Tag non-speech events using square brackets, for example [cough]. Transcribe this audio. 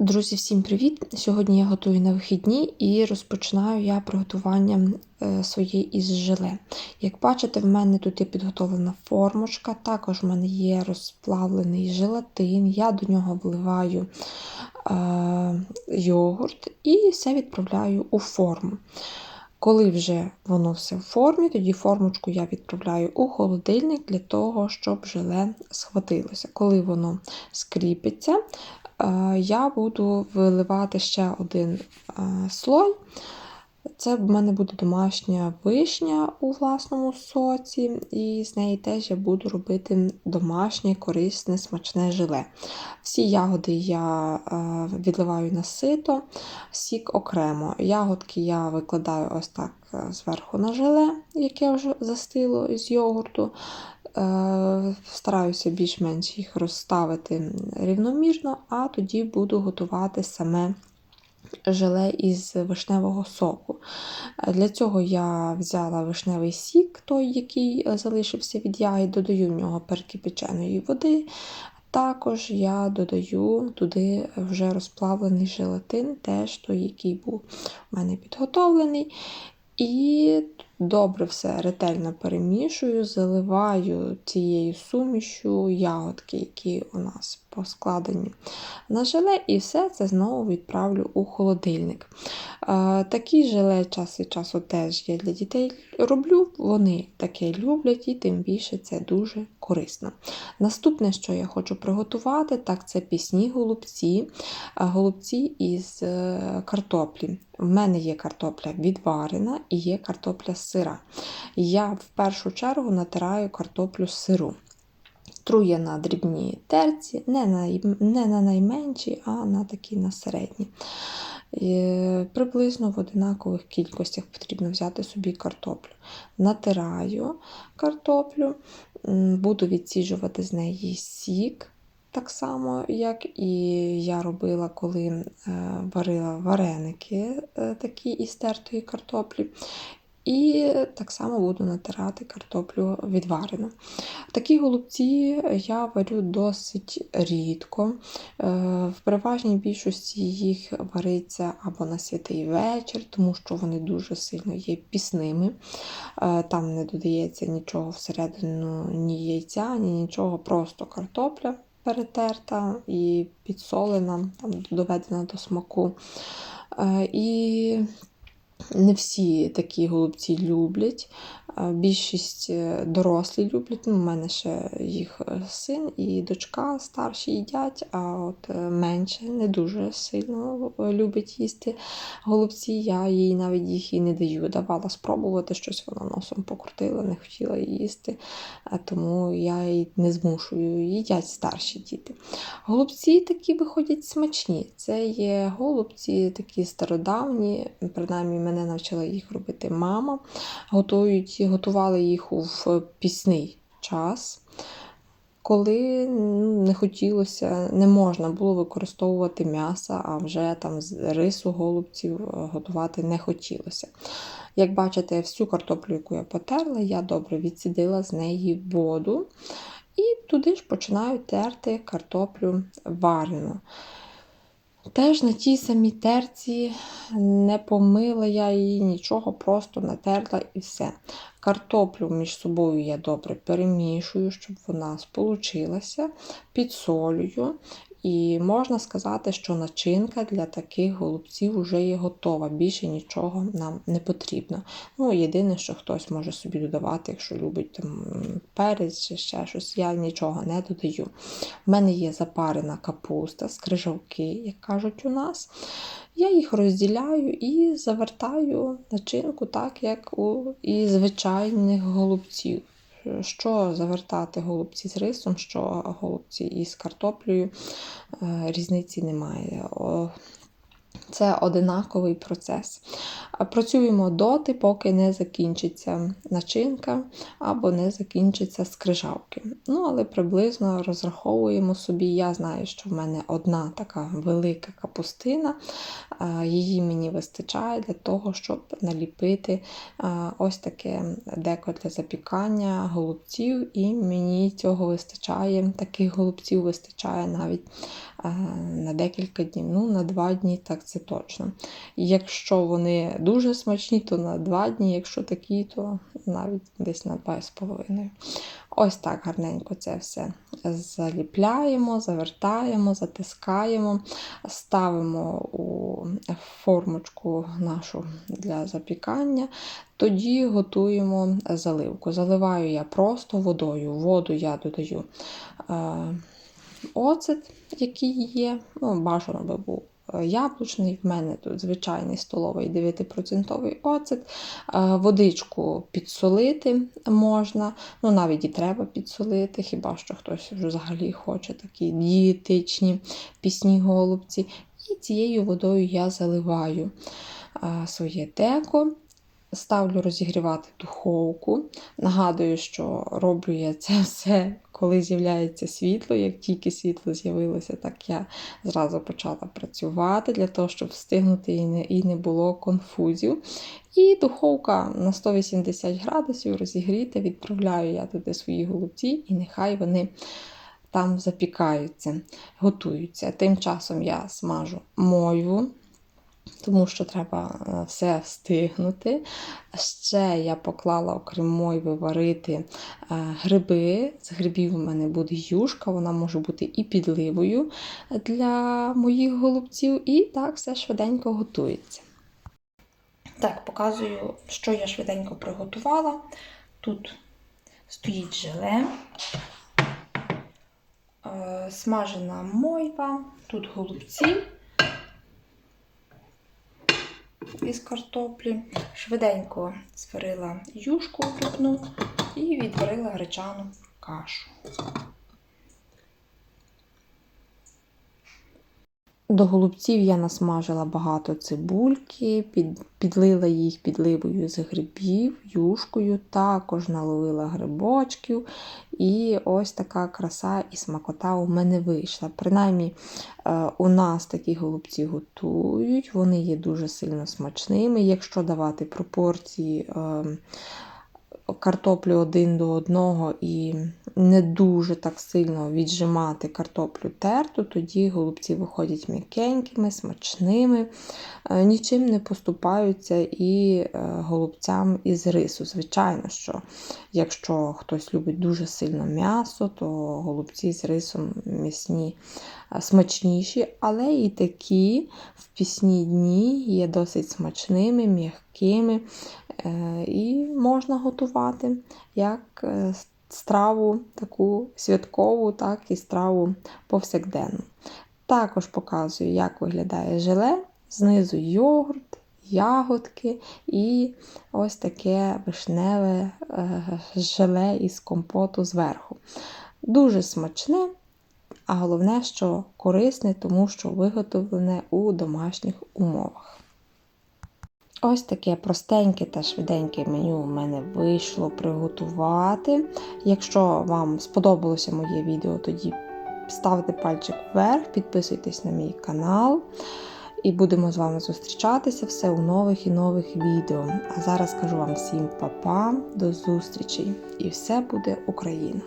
Друзі, всім привіт! Сьогодні я готую на вихідні і розпочинаю я приготування е, своєї із желе. Як бачите, в мене тут є підготовлена формочка, також в мене є розплавлений желатин, я до нього вливаю е, йогурт і все відправляю у форму. Коли вже воно все в формі, тоді формочку я відправляю у холодильник для того, щоб желе схватилося. Коли воно скріпиться, я буду виливати ще один е, слой. Це в мене буде домашня вишня у власному соці, і з неї теж я буду робити домашнє, корисне, смачне желе. Всі ягоди я е, відливаю на сито, сік окремо. Ягодки я викладаю ось так зверху на желе, яке вже застило з йогурту. Е, стараюся більш-менш їх розставити рівномірно, а тоді буду готувати саме желе із вишневого соку. Е, для цього я взяла вишневий сік, той, який залишився від ягід, додаю в нього перекипяченої води. Також я додаю туди вже розплавлений желатин, теж той, який був у мене підготовлений. І добре все ретельно перемішую, заливаю цією сумішю ягодки, які у нас поскладені на желе, і все це знову відправлю у холодильник. Такі желе час від часу теж я для дітей роблю, вони таке люблять, і тим більше це дуже корисно. Наступне, що я хочу приготувати, так це пісні голубці, голубці із е, картоплі. В мене є картопля відварена і є картопля сира. Я в першу чергу натираю картоплю сиру. Трує на дрібні терці, не на не на найменші, а на такі на середні. І приблизно в одинакових кількостях потрібно взяти собі картоплю. Натираю картоплю, буду відсіжувати з неї сік. Так само, як і я робила, коли е, варила вареники е, такі із тертої картоплі. І так само буду натирати картоплю відварену. Такі голубці я варю досить рідко. Е, в переважній більшості їх вариться або на святий вечір, тому що вони дуже сильно є пісними. Е, там не додається нічого всередину, ні яйця, ні нічого, просто картопля перетерта і підсолена, там доведена до смаку. Е, і не всі такі голубці люблять. Більшість е, дорослі люблять. Ну, У мене ще їх е, син і дочка старші їдять, а от е, менше не дуже сильно любить їсти голубці. Я їй навіть їх і не даю. Давала спробувати щось, вона носом покрутила, не хотіла їсти, тому я її не змушую, їдять старші діти. Голубці такі виходять смачні. Це є голубці такі стародавні, принаймні мене навчила їх робити мама. Готують готували їх в пісний час, коли ну, не хотілося, не можна було використовувати м'ясо, а вже там з рису голубців е, готувати не хотілося. Як бачите, всю картоплю, яку я потерла, я добре відсідила з неї воду. І туди ж починаю терти картоплю варену. Теж на тій самій терці не помила я її, нічого, просто натерла і все. Картоплю між собою я добре перемішую, щоб вона сполучилася, підсолюю і можна сказати, що начинка для таких голубців вже є готова. Більше нічого нам не потрібно. Ну, Єдине, що хтось може собі додавати, якщо любить там перець чи ще щось, я нічого не додаю. У мене є запарена капуста, скрижавки, як кажуть у нас. Я їх розділяю і завертаю начинку, так як у і звичайних голубців що завертати голубці з рисом, що голубці із картоплею, е, різниці немає. Це одинаковий процес. Працюємо доти, поки не закінчиться начинка або не закінчиться скрижавки. Ну, але приблизно розраховуємо собі. Я знаю, що в мене одна така велика капустина, її мені вистачає для того, щоб наліпити ось таке деко для запікання голубців, і мені цього вистачає, таких голубців вистачає навіть на декілька днів. Ну, на два дні, так це точно. Якщо вони дуже смачні, то на два дні, якщо такі, то навіть десь на два з половиною. Ось так гарненько це все заліпляємо, завертаємо, затискаємо, ставимо у формочку нашу для запікання. Тоді готуємо заливку. Заливаю я просто водою. Воду я додаю е, оцет, який є. Ну, бажано би був яблучний. В мене тут звичайний столовий 9% оцет. Е, Водичку підсолити можна. Ну, навіть і треба підсолити, хіба що хтось взагалі хоче такі дієтичні пісні голубці. І цією водою я заливаю е, своє деко. Ставлю розігрівати духовку. Нагадую, що роблю я це [laughs] все, коли з'являється світло. Як тільки світло з'явилося, так я зразу почала працювати для того, щоб встигнути і не, і не було конфузів. І духовка на 180 градусів розігріта, відправляю я туди свої голубці, і нехай вони там запікаються, готуються. Тим часом я смажу мойву тому що треба е, все встигнути. Ще я поклала, окрім мойви, варити е, гриби. З грибів у мене буде юшка, вона може бути і підливою для моїх голубців. І так все швиденько готується. Так, показую, що я швиденько приготувала. Тут стоїть желе, е, смажена мойва, тут голубці із картоплі. Швиденько сварила юшку крупну і відварила гречану кашу. До голубців я насмажила багато цибульки, під, підлила їх підливою з грибів, юшкою, також наловила грибочків. І ось така краса і смакота у мене вийшла. Принаймні, е, у нас такі голубці готують, вони є дуже сильно смачними. Якщо давати пропорції ем, картоплю один до одного і не дуже так сильно віджимати картоплю терту, тоді голубці виходять м'якенькими, смачними, е, нічим не поступаються і е, голубцям із рису. Звичайно, що якщо хтось любить дуже сильно м'ясо, то голубці з рисом м'ясні е, смачніші, але і такі в пісні дні є досить смачними, м'якими. І можна готувати як страву таку святкову, так і страву повсякденну. Також показую, як виглядає желе, знизу йогурт, ягодки і ось таке вишневе е, желе із компоту зверху. Дуже смачне, а головне, що корисне, тому що виготовлене у домашніх умовах. Ось таке простеньке та швиденьке меню у мене вийшло приготувати. Якщо вам сподобалося моє відео, тоді ставте пальчик вверх, підписуйтесь на мій канал. І будемо з вами зустрічатися все у нових і нових відео. А зараз кажу вам всім па-па, до зустрічі! І все буде Україна!